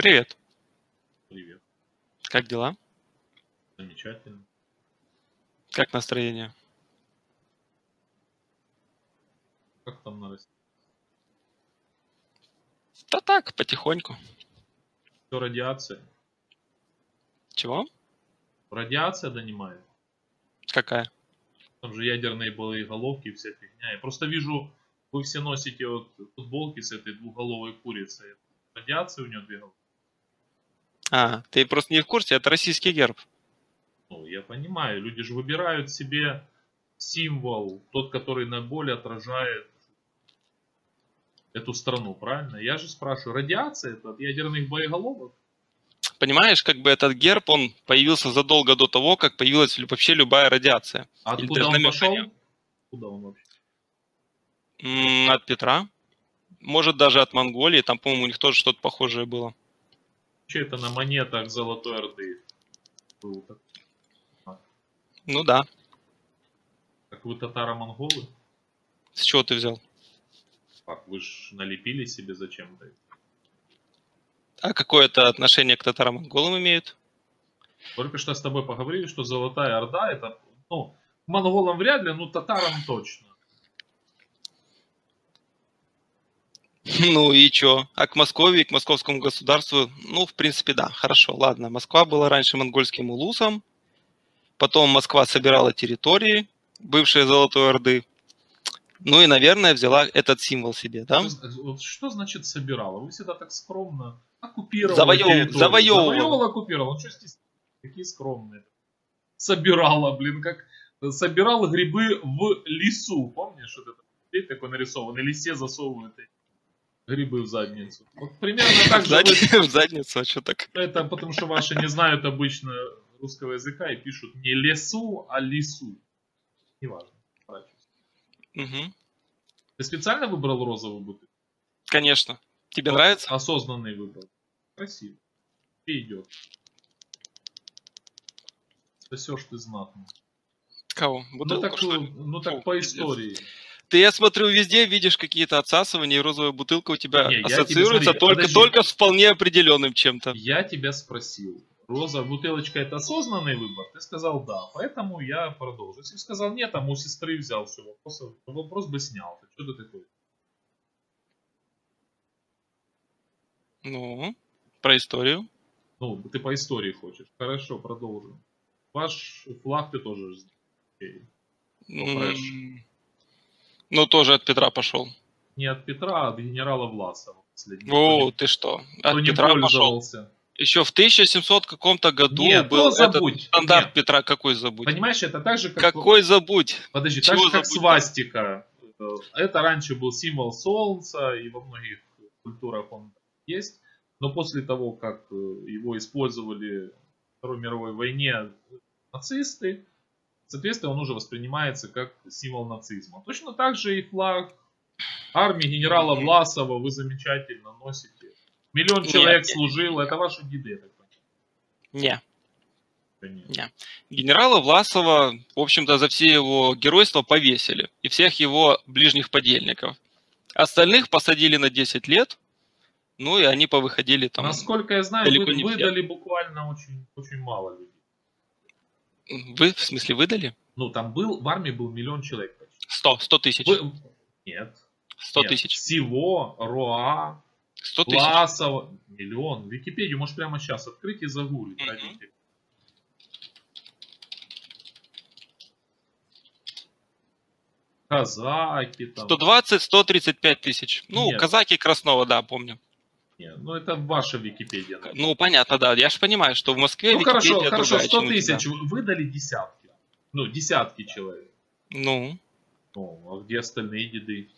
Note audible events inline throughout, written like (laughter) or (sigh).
Привет. Привет. Как дела? Замечательно. Как настроение? Как там на России? Да так, потихоньку. Все радиация. Чего? Радиация донимает. Какая? Там же ядерные боеголовки и вся фигня. Я просто вижу, вы все носите вот футболки с этой двухголовой курицей. Радиация у нее две головы. А, ты просто не в курсе, это российский герб. Ну, я понимаю, люди же выбирают себе символ, тот, который наиболее отражает эту страну, правильно? Я же спрашиваю, радиация это от ядерных боеголовок? Понимаешь, как бы этот герб, он появился задолго до того, как появилась вообще любая радиация. А откуда он пошел? Куда он вообще? М, От Петра. Может, даже от Монголии. Там, по-моему, у них тоже что-то похожее было. Че это на монетах Золотой Орды? Был так- Ну да. Как вы татаро-монголы? С чего ты взял? Как вы ж налепили себе зачем-то? А какое это отношение к татаро-монголам имеют? Только что с тобой поговорили, что Золотая Орда это, ну, монголам вряд ли, но татарам точно. Ну и чё? А к Москве, к московскому государству, ну, в принципе, да, хорошо, ладно. Москва была раньше монгольским улусом, потом Москва собирала территории, бывшие Золотой Орды, ну и, наверное, взяла этот символ себе, да? Что, что значит собирала? Вы всегда так скромно оккупировала территорию. завоевывала. Завоевывала, оккупировала. Ну что стесняетесь? Какие скромные. Собирала, блин, как собирала грибы в лесу. Помнишь, вот это здесь такой нарисован? И лисе засовывают эти грибы в задницу. Вот примерно так же вы задницу, (laughs) в задницу, а что так? Это потому что ваши не знают обычно русского языка и пишут не лесу, а лису. Неважно. Мгм. Ты специально выбрал розовую бутылку? Конечно. Тебе нравится? Осознанный выбор. Красиво. И идет. Спасешь ты знатно. Кого? Ну Бутылку, так, что ли? ну так по пиздец. Ты, я смотрю, везде видишь какие-то отсасывания, и розовая бутылка у тебя Не, ассоциируется смотри, только, подожди. только с вполне определенным чем-то. Я тебя спросил. Роза, бутылочка это осознанный выбор? Ты сказал да, поэтому я продолжу. Если бы сказал нет, там у сестры взял все, вопрос, вопрос бы снял. Что ты такой? Ну, про историю. Ну, ты по истории хочешь. Хорошо, продолжим. Ваш флаг ты тоже знаешь. Окей. Ну, тоже от Петра пошел. Не от Петра, а от генерала Власова. последний. О, ты что? От Петра пошел. Еще в 1700 каком-то году Нет, был то этот стандарт Нет. Петра. Какой забудь? Понимаешь, это так же, как... Какой забудь? Подожди, Чего так же, как забудь? свастика. Это раньше был символ солнца, и во многих культурах он есть. Но после того, как э, его использовали в Второй мировой войне нацисты, соответственно, он уже воспринимается как символ нацизма. Точно так же и флаг армии генерала. Власова вы замечательно носите. Миллион Нет, человек нет. служил, это ваши деды, я так Не. понимаю. Нет. Генерала Власова, в общем-то, за все его геройства повесили. И всех его ближних подельников. Остальных посадили на 10 лет. Ну и они повыходили там. Насколько я знаю, вы- не выдали буквально очень, очень мало людей. Вы, в смысле, выдали? Ну, там был, в армии был миллион человек. 100, 100 тысяч. Вы- Нет. 100 нет. тысяч. Всего РОА, 100 тысяч. Классова, миллион. Википедию можешь прямо сейчас открыть и загуглить. Ради интереса. Казаки там. 120-135 тысяч. Ну, Нет. казаки Краснова, да, помню. Нет, ну, это ваша Википедия. наверное. Ну, понятно, да. Я же понимаю, что в Москве Ну, хорошо, Википедия хорошо, другая, 100 чем у тебя. тысяч выдали десятки. Ну, десятки человек. Ну, Ну, а где остальные деды?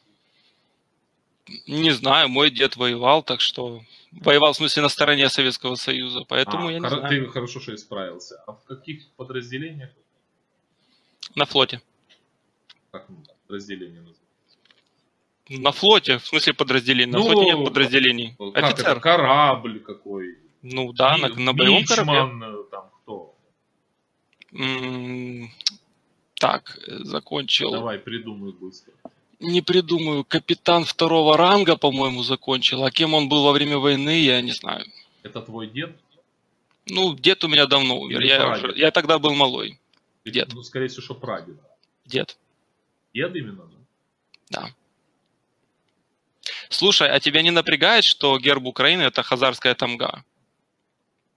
не знаю, мой дед воевал, так что... Воевал, в смысле, на стороне Советского Союза, поэтому А, я не хоро- знаю. Ты хорошо, что исправился. А в каких подразделениях? На флоте. Как ну, подразделения называются? На флоте, в смысле подразделений. На Ну, флоте нет подразделений. Как это? Офицер. Корабль какой? Ну да, на, Ми- на боевом корабле. мичман, э, там кто? Так, э, закончил. Давай, придумай быстро. Не придумаю. Капитан второго ранга, по-моему, закончил. А кем он был во время войны, я не знаю. Это твой дед? Ну, дед у меня давно умер. Или Я, уже- я тогда был малой. Дед. Ну, скорее всего, что прадед. Дед. Дед именно, да? Да. Слушай, а тебя не напрягает, что герб Украины это хазарская тамга?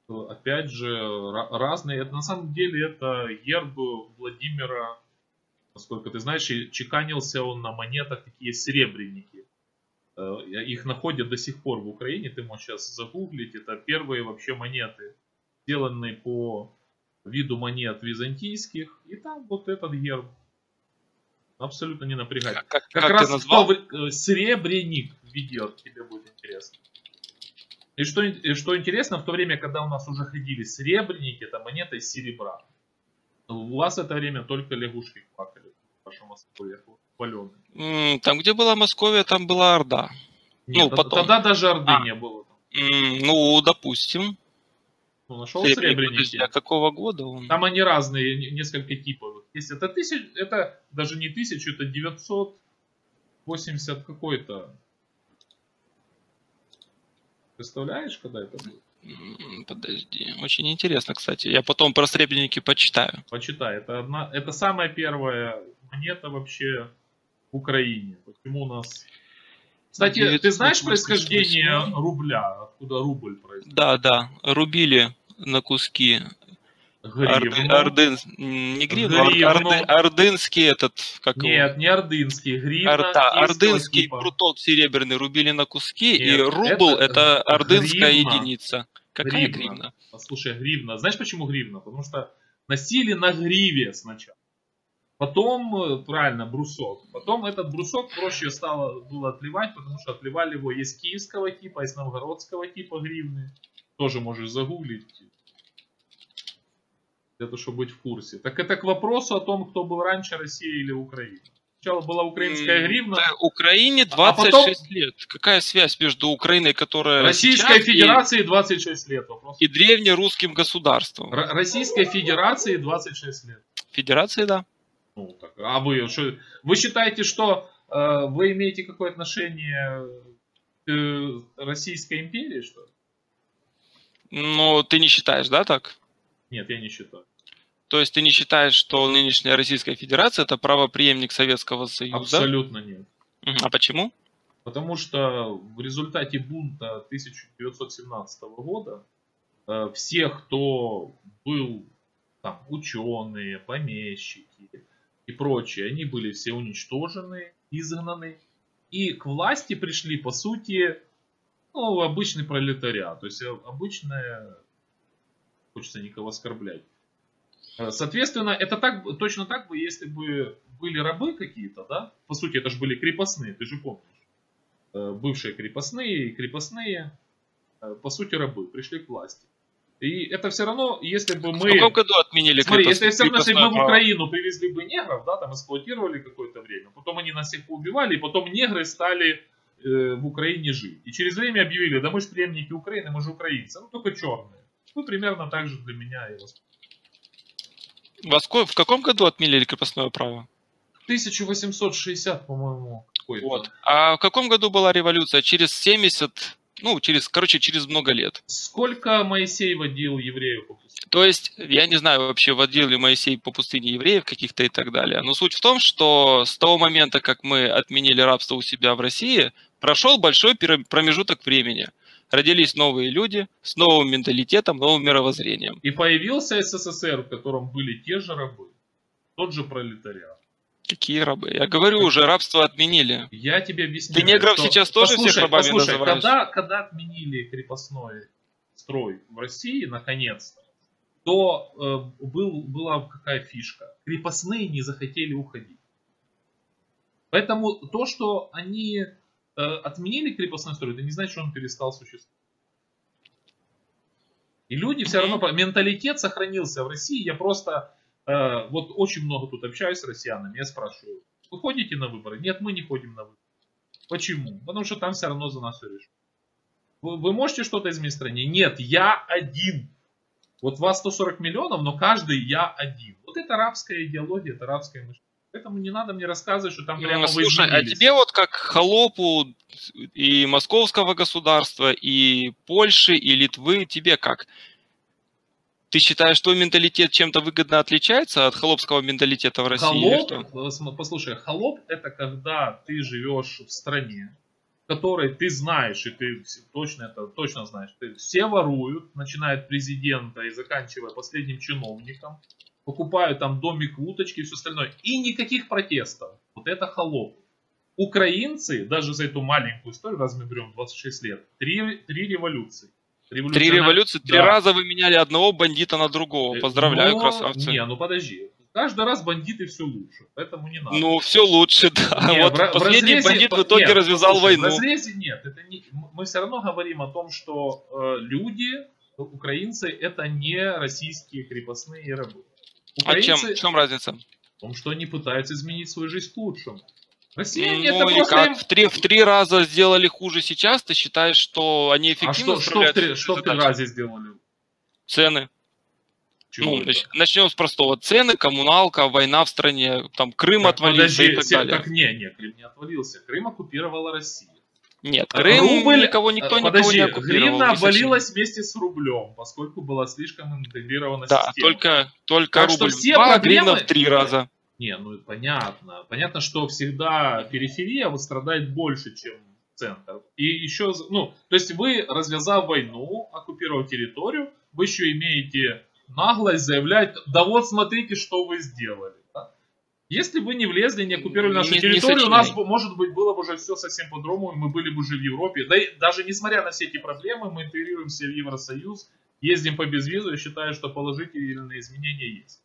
Опять же, ра- разные. Это на самом деле это герб Владимира, насколько ты знаешь, чеканился он на монетах, такие серебряники. Э, Их находят до сих пор в Украине, ты можешь сейчас загуглить. Это первые вообще монеты, сделанные по виду монет византийских. И там вот этот герб. Абсолютно не напрягает. Как, как- Как, как раз назвал? в то вре- э, серебряник ведет, тебе будет интересно. И что, и что интересно, в то время, когда у нас уже ходили серебряники, это монета из серебра. У вас в это время только лягушки квакали в вашем Москве, хваленые. Там, где была Московия, там была Орда. Нет, Ну, потом. тогда даже Орды А. не было. Ну, допустим. Ну, нашел Серебряник, серебряники. подожди, а какого года он? Там они разные, не- несколько типовых. Есть это тысяч, это даже не тысячу, это 980 какой-то. Представляешь, когда это будет? Подожди, очень интересно, кстати. Я потом про сребреники почитаю. Почитай, это одна, это самая первая монета вообще в Украине. Почему у нас? Кстати, ты знаешь 988? происхождение рубля? Откуда рубль происходит? Да, да, рубили на куски. Орды, ордын, не гривну, Гривну. орды- ордынский этот, как его? Нет, не ордынский, гривна. Ор- да, киевского ордынский типа. пруток серебряный рубили на куски, и Нет, рубль это это, ордынская гривна. единица. Какая Гривна. гривна? Послушай, гривна. Знаешь почему гривна? Потому что носили на гриве сначала. Потом, э, правильно, брусок. Потом этот брусок проще стало было отливать, потому что отливали его есть киевского типа, есть новгородского типа гривны. Тоже можешь загуглить. Для того, чтобы быть в курсе. Так это к вопросу о том, кто был раньше, Россия или Украина. Сначала была украинская гривна. да, Украине А 26 лет. Какая связь между Украиной, которая Российской сейчас, и- Федерации 26 лет. Вопрос. и, древнерусским государством? Р- Российской Федерации 26 лет. Федерации, да. Ну, так, а вы что? Вы считаете, что э, вы имеете какое отношение к э, Российской империи, что ли? Но ты не считаешь, да, так? Нет, я не считаю. То есть ты не считаешь, что нынешняя Российская Федерация это правопреемник Советского Союза? Абсолютно нет. А почему? Потому что в результате бунта 1917 года э, все, кто был там ученые, помещики и прочие, они были все уничтожены, изгнаны. И к власти пришли, по сути, ну, обычный пролетариат. То есть э, обычная, хочется никого оскорблять. Э, Соответственно, это так, точно так бы, если бы были рабы какие-то, да? По сути, это же были крепостные, ты же помнишь. Э, Бывшие крепостные и крепостные, э, по сути, рабы, пришли к власти. И это все равно, если бы В мы... каком году отменили Смотри, крепост- если все равно, если бы мы в? Украину привезли бы негров, да, там эксплуатировали какое-то время, потом они нас всех поубивали, и потом негры стали э, в Украине жить. И через время объявили, да мы же преемники Украины, мы же украинцы, ну только черные. Ну, примерно так же для меня и вас. Во ско- В каком году отменили крепостное право? 1860, по-моему, какой-то. Вот. А в каком году была революция? Через 70, ну, через, короче, через много лет. Сколько Моисей водил евреев по пустыне? То есть, я не знаю вообще, водил ли Моисей по пустыне евреев каких-то и так далее. Но суть в том, что с того момента, как мы отменили рабство у себя в России, прошел большой промежуток времени. Родились новые люди с новым менталитетом, новым мировоззрением. И появился СССР, в котором были те же рабы, тот же пролетариат. Какие рабы? Я говорю уже, рабство отменили. Я тебе объясняю. Ты негров что- сейчас тоже всех Послушай, рабами послушай, называешь? Когда, когда отменили крепостной строй в России, наконец-то, то э, был, была какая фишка? Крепостные не захотели уходить. Поэтому то, что они отменили крепостной строй, это не значит, что он перестал существовать. И люди все равно, менталитет сохранился в России. Я просто, э, вот очень много тут общаюсь с россиянами, я спрашиваю, вы ходите на выборы? Нет, мы не ходим на выборы. Почему? Потому что там все равно за нас все решат. Вы, вы можете что-то изменить в стране? Нет, я один. Вот вас 140 миллионов, но каждый я один. Вот это рабская идеология, это рабское мышление. Поэтому не надо мне рассказывать, что там Ну, прямо вы слушай, а тебе вот как холопу и московского государства, и Польши, и Литвы, тебе как? Ты считаешь, твой менталитет чем-то выгодно отличается от холопского менталитета в России? Холоп, что? э, послушай, холоп это когда ты живешь в стране, в которой ты знаешь, и ты точно это точно знаешь, ты, все воруют, начиная от президента и заканчивая последним чиновником, покупают там домик, уточки и все остальное, и никаких протестов. Вот это холоп. Украинцы, даже за эту маленькую историю, раз мы берем 26 лет, три, три революции. Три революции, три Да. раза вы меняли одного бандита на другого. Э, Поздравляю, но- красавцы. Не, ну подожди. Каждый раз бандиты все лучше, поэтому не надо. Ну, все лучше, (laughs) да. Не, вот в последний разрезе- бандит в итоге нет, развязал послушай, войну. В разрезе нет. Это не, мы все равно говорим о том, что э, люди, украинцы, это не российские крепостные рабы. А чем, в чем разница? в том, что они пытаются изменить свою жизнь к лучшему. Россияне Ну это и просто как? им- В три, в три раза сделали хуже сейчас, ты считаешь, что они А эффективно что, что, в три, что в три раза сделали? Цены. Чего Ну, это? начнем с простого. Цены, коммуналка, война в стране, там Крым Так, отвалился подожди, и так все- далее. так не, не, Крым не отвалился. Крым оккупировала Россия. Нет, Крым Рубль, никого, никто э, никого подожди, не оккупировал. гривна обвалилась вместе с рублем, поскольку была слишком интегрирована Да, система. только, только Так что рубль в все два, проблемы- гривна в три раза. Не, ну понятно. Понятно, что всегда периферия страдает больше, чем центр. И еще, ну, то есть вы, развязав войну, оккупировав территорию, вы еще имеете наглость заявлять, да вот смотрите, что вы сделали. Если бы не влезли, не оккупировали нашу Не- не территорию, у нас, бы, может быть, было бы уже все совсем по-другому, и мы были бы уже в Европе. Да и даже несмотря на все эти проблемы, мы интегрируемся в Евросоюз, ездим по безвизу, я считаю, что положительные изменения есть.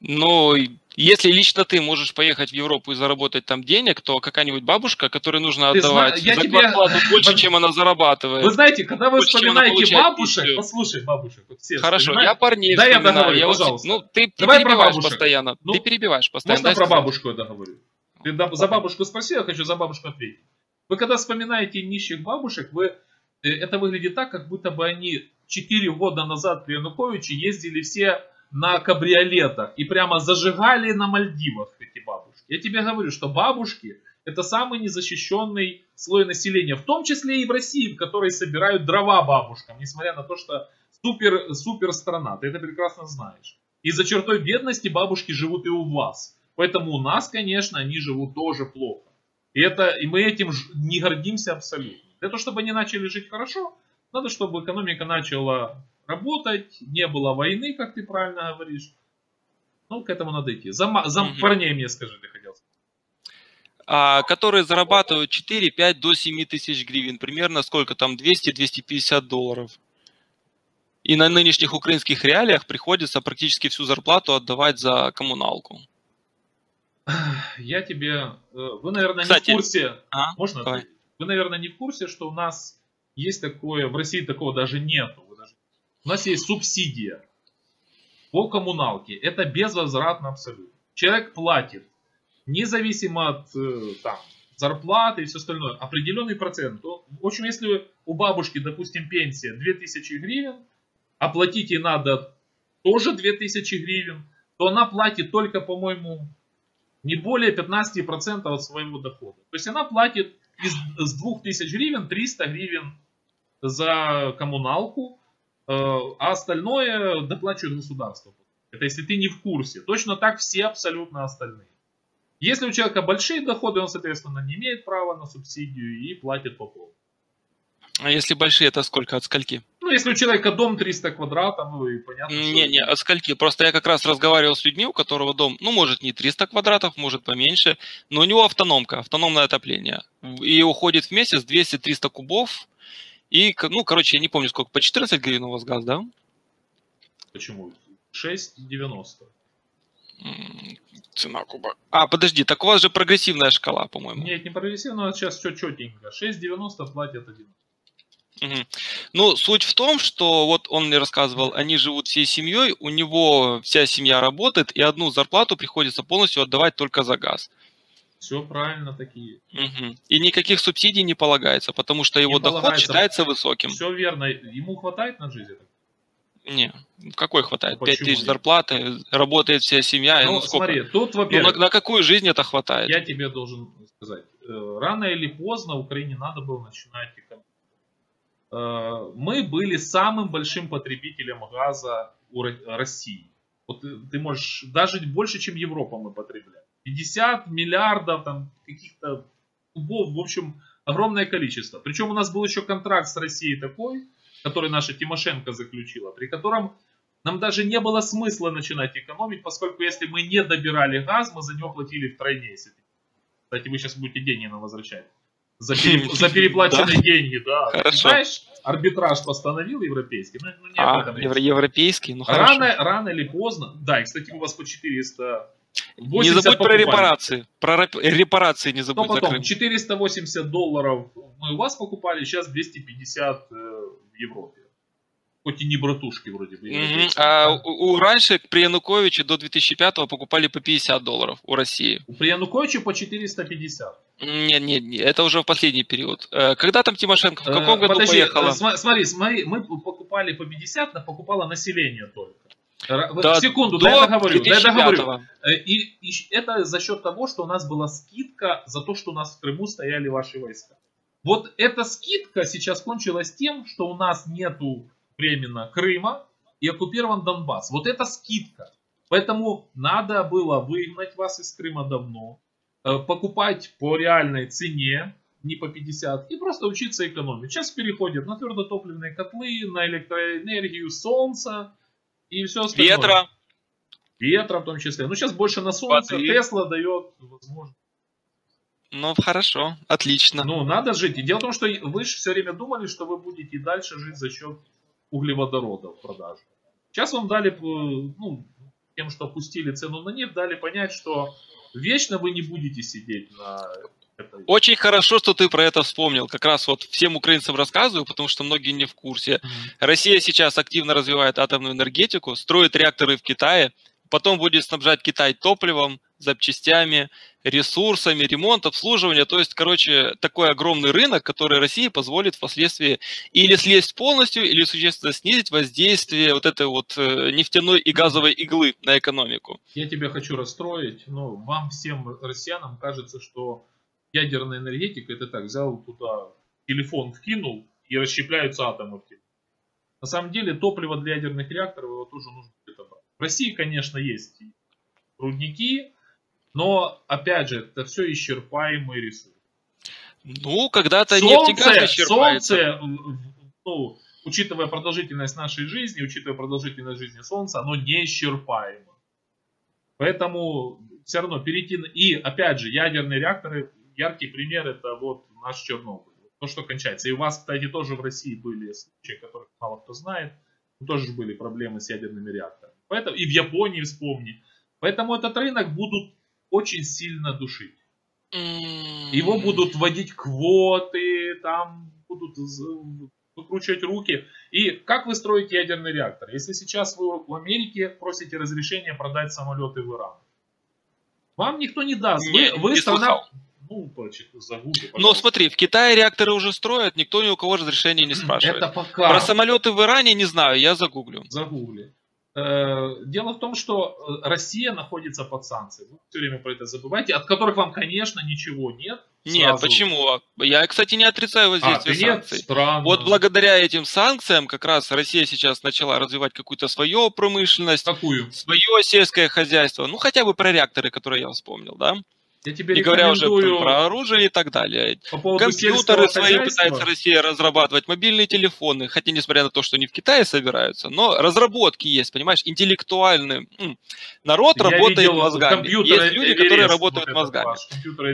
Но если лично ты можешь поехать в Европу и заработать там денег, то какая-нибудь бабушка, которой нужно Ты зна- отдавать я за тебе- (laughs) больше, Вот- чем она зарабатывает. Вы знаете, когда вы Больше, вспоминаете бабушек, пищу. послушай, бабушек, вот все Хорошо, вспоминают. я парней Да, я вспоминаю. договорю, вот- пожалуйста. ну, ты, ты Давай про перебиваешь постоянно. Ну, ты перебиваешь постоянно. Можно дай про бабушку я договорю? Ты да- за бабушку спросил, я хочу за бабушку ответить. Вы когда вспоминаете нищих бабушек, вы, э, это выглядит так, как будто бы они 4 года назад при Януковиче ездили все на кабриолетах и прямо зажигали на Мальдивах эти бабушки. Я тебе говорю, что бабушки это самый незащищенный слой населения, в том числе и в России, в которой собирают дрова бабушкам, несмотря на то, что супер, супер страна, ты это прекрасно знаешь. И за чертой бедности бабушки живут и у вас. Поэтому у нас, конечно, они живут тоже плохо. И, это, и мы этим не гордимся абсолютно. Для того, чтобы они начали жить хорошо, надо, чтобы экономика начала работать, не было войны, как ты правильно говоришь. Ну, к этому надо идти. За, ма- за Мгм. парней мне скажи, ты хотел сказать. а, которые зарабатывают 4, 5 до 7 тысяч гривен. Примерно сколько там? 200-250 долларов. И на нынешних украинских реалиях приходится практически всю зарплату отдавать за коммуналку. Я тебе... э, Вы, наверное, Кстати, не в курсе... а? Можно Давай. Вы, наверное, не в курсе, что у нас есть такое... В России такого даже даже- У нас есть субсидия по коммуналке. Это безвозвратно абсолютно. Человек платит, независимо от э, там, зарплаты и все остальное, определенный процент. То, В общем, если у бабушки, допустим, пенсия 2000 гривен, а платить ей надо тоже 2000 гривен, то она платит только, по-моему, не более 15% от своего дохода. То есть она платит из, с 2000 гривен 300 гривен за коммуналку, э, а остальное доплачивает государство. Это если ты не в курсе. Точно так все абсолютно остальные. Если у человека большие доходы, он, соответственно, не имеет права на субсидию и платит по полу. А если большие, это сколько? От скольки? Ну, если у человека дом 300 квадратов, ну и понятно, что- Не, не, от скольки. Просто я как раз разговаривал с людьми, у которого дом, ну, может, не 300 квадратов, может, поменьше, но у него автономка, автономное отопление. И уходит в месяц 200-300 кубов. И, ну, короче, я не помню, сколько, по 14 гривен у вас газ, да? Почему? 6,90. М, Цена куба. А, подожди, так у вас же прогрессивная шкала, по-моему. Нет, не прогрессивно, а сейчас все четенько. 6,90 платят один. Мгм. Ну, суть в том, что вот он мне рассказывал, они живут всей семьей, у него вся семья работает, и одну зарплату приходится полностью отдавать только за газ. Все правильно такие. Мгм. И никаких субсидий не полагается, потому что его доход полагается. считается высоким. Все верно. Ему хватает на жизнь? Не, какой хватает? Ну, 5 почему тысяч нет? зарплаты, работает вся семья. Ну, ну, сколько? смотри, тут, Ну, на, во-первых, на какую жизнь это хватает? я тебе должен сказать, э, рано или поздно Украине надо было начинать. Э, Мы были самым большим потребителем газа у Ро- России. Вот ты ты можешь, даже больше, чем Европа мы потребляем. 50 миллиардов там каких-то кубов, в общем, огромное количество. Причем у нас был еще контракт с Россией такой, который наша Тимошенко заключила, при котором нам даже не было смысла начинать экономить, поскольку если мы не добирали газ, мы за него платили втройне. Если Кстати, вы сейчас будете деньги нам возвращать. За, пере- за переплаченные деньги, да. Хорошо. Знаешь, арбитраж постановил европейский. Ну, ну, не А, евро- европейский, ну хорошо. Рано, рано или поздно, да, и, кстати, мы вас по 400 Не забудь про репарации. Про реп- репарации не забудь потом, закрыть. 480 долларов мы у вас покупали, сейчас 250 э, в Европе. Хоть и не братушки вроде бы. Европейские, А у, у- раньше при Януковиче до 2005 покупали по 50 долларов у России. При Януковиче по 450. Нет, нет, нет, это уже в последний период. Э, Когда там Тимошенко, в каком Э, году подожди, поехала? э, смотри, смотри, мы покупали по 50, но покупало население только. Да, секунду, до я договорю, дай я договорю. 2005-го. Э, И, и это за счет того, что у нас была скидка за то, что у нас в Крыму стояли ваши войска. Вот эта скидка сейчас кончилась тем, что у нас нету временно Крыма и оккупирован Донбасс. Вот это скидка. Поэтому надо было выгнать вас из Крыма давно, э, покупать по реальной цене, не по 50, и просто учиться экономить. Сейчас переходят на твердотопливные котлы, на электроэнергию, солнце и все остальное. Ветра. Ветра в том числе. Ну, сейчас больше на солнце. Воды. Тесла дает возможность. Ну, хорошо, отлично. Ну, надо жить. И дело в том, что вы же все время думали, что вы будете и дальше жить за счет углеводородов продажи. Сейчас вам дали, э, ну, тем, что опустили цену на нефть, дали понять, что вечно вы не будете сидеть на. Очень хорошо, что ты про это вспомнил. Как раз вот всем украинцам рассказываю, потому что многие не в курсе. Россия сейчас активно развивает атомную энергетику, строит реакторы в Китае, потом будет снабжать Китай топливом, запчастями, ресурсами, ремонт, обслуживание. То есть, короче, такой огромный рынок, который России позволит впоследствии или слезть полностью, или существенно снизить воздействие вот этой вот э, нефтяной и газовой иглы на экономику. Я тебя хочу расстроить, но вам всем россиянам кажется, что ядерная энергетика это так, взял туда телефон вкинул и расщепляются атомы в. На самом деле топливо для ядерных реакторов его тоже нужно где-то брать. В России, конечно, есть рудники, но опять же, это все исчерпаемый ресурс. Ну, когда-то нефть и газ Солнце, исчерпается. солнце, ну, учитывая продолжительность нашей жизни, учитывая продолжительность жизни Солнца, оно неисчерпаемо. Поэтому все равно перейти... И, опять же, ядерные реакторы, яркий пример, это вот наш Чернобыль. То, что кончается. И у вас, кстати, тоже в России были случаи, которых мало кто знает. Тоже были проблемы с ядерными реакторами. Поэтому, и в Японии вспомни. Поэтому этот рынок будут очень сильно душить. М, Его будут вводить квоты, там будут выкручивать руки. И как вы строите ядерный реактор? Если сейчас вы в Америке просите разрешения продать самолеты в Иран, вам никто не даст. Вы, Не- вы не страна... слыхал. Ну, загугли, Но смотри, в Китае реакторы уже строят, никто ни у кого разрешения не спрашивает. Это пока. Про самолеты в Иране не знаю, я загуглю. Загугли. Э, Дело в том, что э, Россия находится под санкциями. Вы все время про это забываете, от которых вам, конечно, ничего нет. Нет, Сразу. почему? Я, кстати, не отрицаю А, воздействие нет? санкций. Странно. Вот благодаря этим санкциям как раз Россия сейчас начала развивать какую-то свою промышленность, Какую? свое сельское хозяйство. Ну, хотя бы про реакторы, которые я вспомнил, да? Я тебе Не говоря уже про оружие и так далее. по поводу Компьютеры свои пытается Россия разрабатывать, мобильные телефоны, хотя несмотря на то, что они в Китае собираются, но разработки есть, понимаешь, интеллектуальный м, народ Я работает видел мозгами. Есть люди, Эверест, которые вот работают этот мозгами. ваш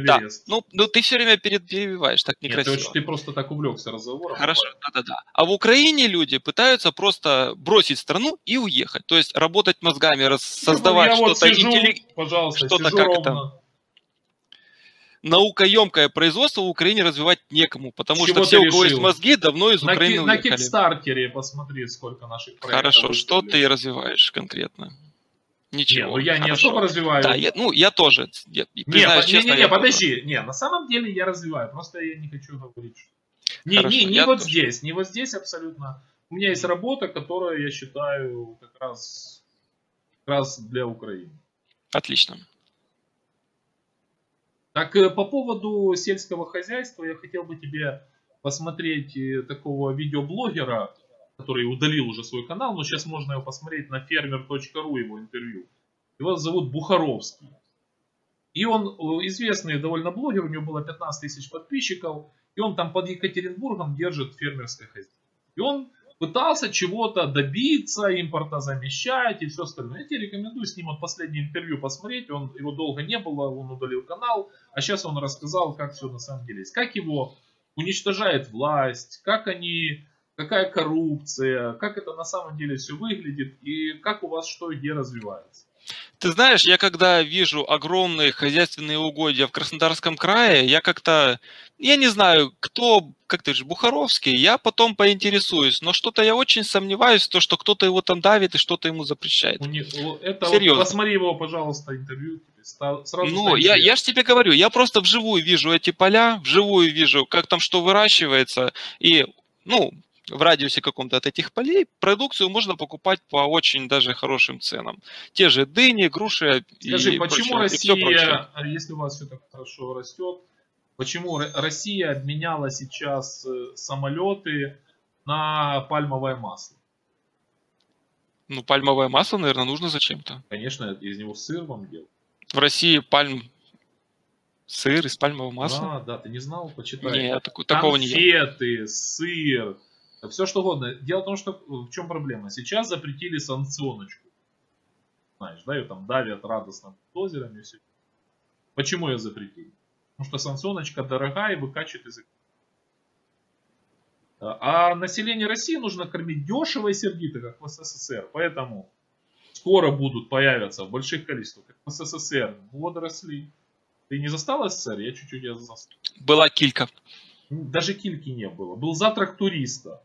Да. Ну, ну ты все время перебиваешь, так Нет, некрасиво. ты, очень- ты просто так увлекся разговором. Хорошо, да-да-да. А в Украине люди пытаются просто бросить страну и уехать. То есть работать мозгами, рас- создавать вот что-то сижу, интеллект... что-то как ровно. Наукоемкое производство в Украине развивать некому, потому С что чего все, ты у кого есть решил? мозги, давно из На, Украины ки- на уехали. Кикстартере посмотри, сколько наших проектов. Хорошо, что выставили. ты развиваешь конкретно? Не, Ничего. ну я не хорошо. особо развиваю. Да, я- ну я тоже. Я, Не, признаюсь не, честно, не, не, тоже. подожди. Не, на самом деле я развиваю. Просто я не хочу говорить. что- Не, Хорошо, не, не вот тоже. здесь. Не вот здесь абсолютно у меня есть работа, которая, я считаю, как раз, как раз для Украины. Отлично. Так, э, по поводу сельского хозяйства, я хотел бы тебе посмотреть э, такого видеоблогера, который удалил уже свой канал, но сейчас можно его посмотреть на fermer.ru, его интервью. Его зовут Бухаровский. И он э, известный довольно блогер, у него было 15 тысяч подписчиков, и он там под Екатеринбургом держит фермерское хозяйство. И он пытался чего-то добиться, импорта замещать и все остальное. Я тебе рекомендую с ним вот последнее интервью посмотреть. Он, его долго не было, он удалил канал. А сейчас он рассказал, как все на самом деле есть. Как его уничтожает власть, как они, какая коррупция, как это на самом деле все выглядит и как у вас что и где развивается. Ты знаешь, я когда вижу огромные хозяйственные угодья в Краснодарском крае, я как-то, я не знаю, кто, как ты же, Бухаровский, я потом поинтересуюсь, но что-то я очень сомневаюсь в том, что кто-то его там давит и что-то ему запрещает. Это Серьезно. Вот, посмотри его, пожалуйста, интервью. Сразу ну, я, я же тебе говорю, я просто вживую вижу эти поля, вживую вижу, как там что выращивается, и, ну, в радиусе каком-то от этих полей продукцию можно покупать по очень даже хорошим ценам. Те же дыни, груши Скажи, и почему прочее, Россия, и если у вас все так хорошо растет, почему Россия обменяла сейчас э, самолеты на пальмовое масло? Ну, пальмовое масло, наверное, нужно зачем-то. Конечно, из него сыр вам делают. В России пальм сыр из пальмового масла? А, да, ты не знал? Почитай. Нет, такого не Конфеты, сыр, все что угодно. Дело в том, что в чем проблема. Сейчас запретили санкционочку. Знаешь, да, ее там давят радостно дозерами все. Почему ее запретили? Потому что санкционочка дорогая и выкачивает язык. А население России нужно кормить дешево и сердито, как в СССР. Поэтому скоро будут появиться в больших количествах, как в СССР, водоросли. Ты не застал СССР? Я чуть-чуть я застал. Была килька. Даже кильки не было. Был завтрак туриста.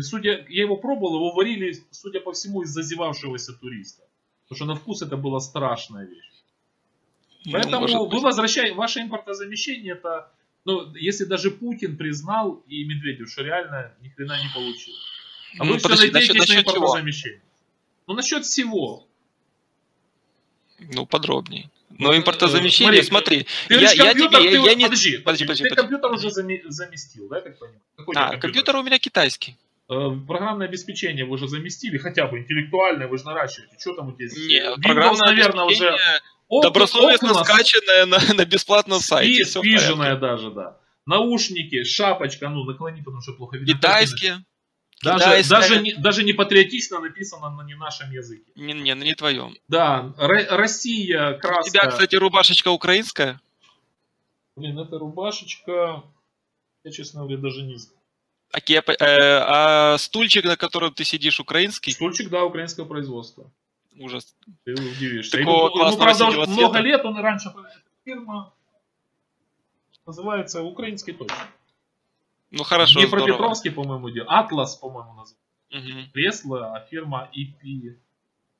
Судя, я его пробовал, его варили, судя по всему, из зазевавшегося туриста. Потому что на вкус это была страшная вещь. Ну, Поэтому вы возвращаете, ваше импортозамещение это, ну, если даже Путин признал и Медведев, что реально ни хрена не получил. А ну, вы подожди, все надеетесь насчет, на импортозамещение. Ну, насчет всего. Ну, подробнее. Но импортозамещение, смотри, я, я тебе, я, я не... Подожди, подожди, подожди, ты компьютер уже заместил, да, так понимаю? Какой а, компьютер? компьютер у меня китайский. Э, программное обеспечение вы уже заместили, хотя бы интеллектуальное, вы же наращиваете. Что там у тебя? Нет, Windows, программное наверное, уже... Добросовестно Oculus, скачанное на, на бесплатном сайте. Спиженное даже, да. Наушники, шапочка, ну наклони, потому что плохо видно. Китайские. Даже, даже, не, даже не патриотично написано на не нашем языке. Не, не, не твоем. Да, Р- Россия, краска. У тебя, кстати, рубашечка украинская? Блин, это рубашечка, я, честно говоря, даже не знаю. А, кеп, э, а стульчик, на котором ты сидишь, украинский? Стульчик, да, украинского производства. Ужас. Ты удивишься. Такого ему, ему, правда, уже много лет, он раньше фирма называется украинский точно. Ну хорошо, Днепропетровский, по-моему, делал. Атлас, по-моему, называется. Угу. Кресло, а фирма EP.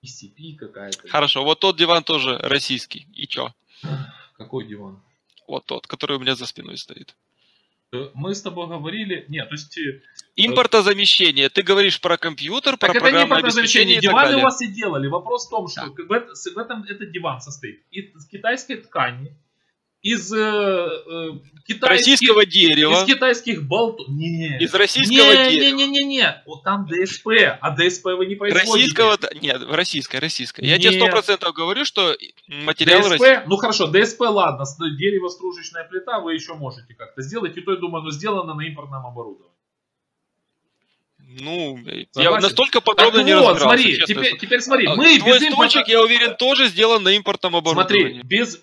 ECP какая-то. Хорошо, вот тот диван тоже российский. И чё? Какой диван? Вот тот, который у меня за спиной стоит. Э, мы с тобой говорили... Нет, то есть... Э, импортозамещение. Ты говоришь про компьютер, так про это программное обеспечение Диваны у вас и делали. Вопрос в том, что да. в этом этот диван состоит из китайской ткани, из э, э, китайских, российского дерева, из китайских болтов, не, из российского не, дерева, не, не, не, не, вот там ДСП, а ДСП вы не производите. Российского, нет, российское, российское. Я тебе сто процентов говорю, что материал ДСП, российский. ну хорошо, ДСП, ладно, дерево стружечная плита вы еще можете как-то сделать, и то я думаю, оно сделано на импортном оборудовании. Ну, Согласен? я настолько подробно так не вот, разбирался. смотри, теперь, теперь смотри, а, мы Твой без импорта... я уверен, тоже сделан на импортном оборудовании. Смотри, без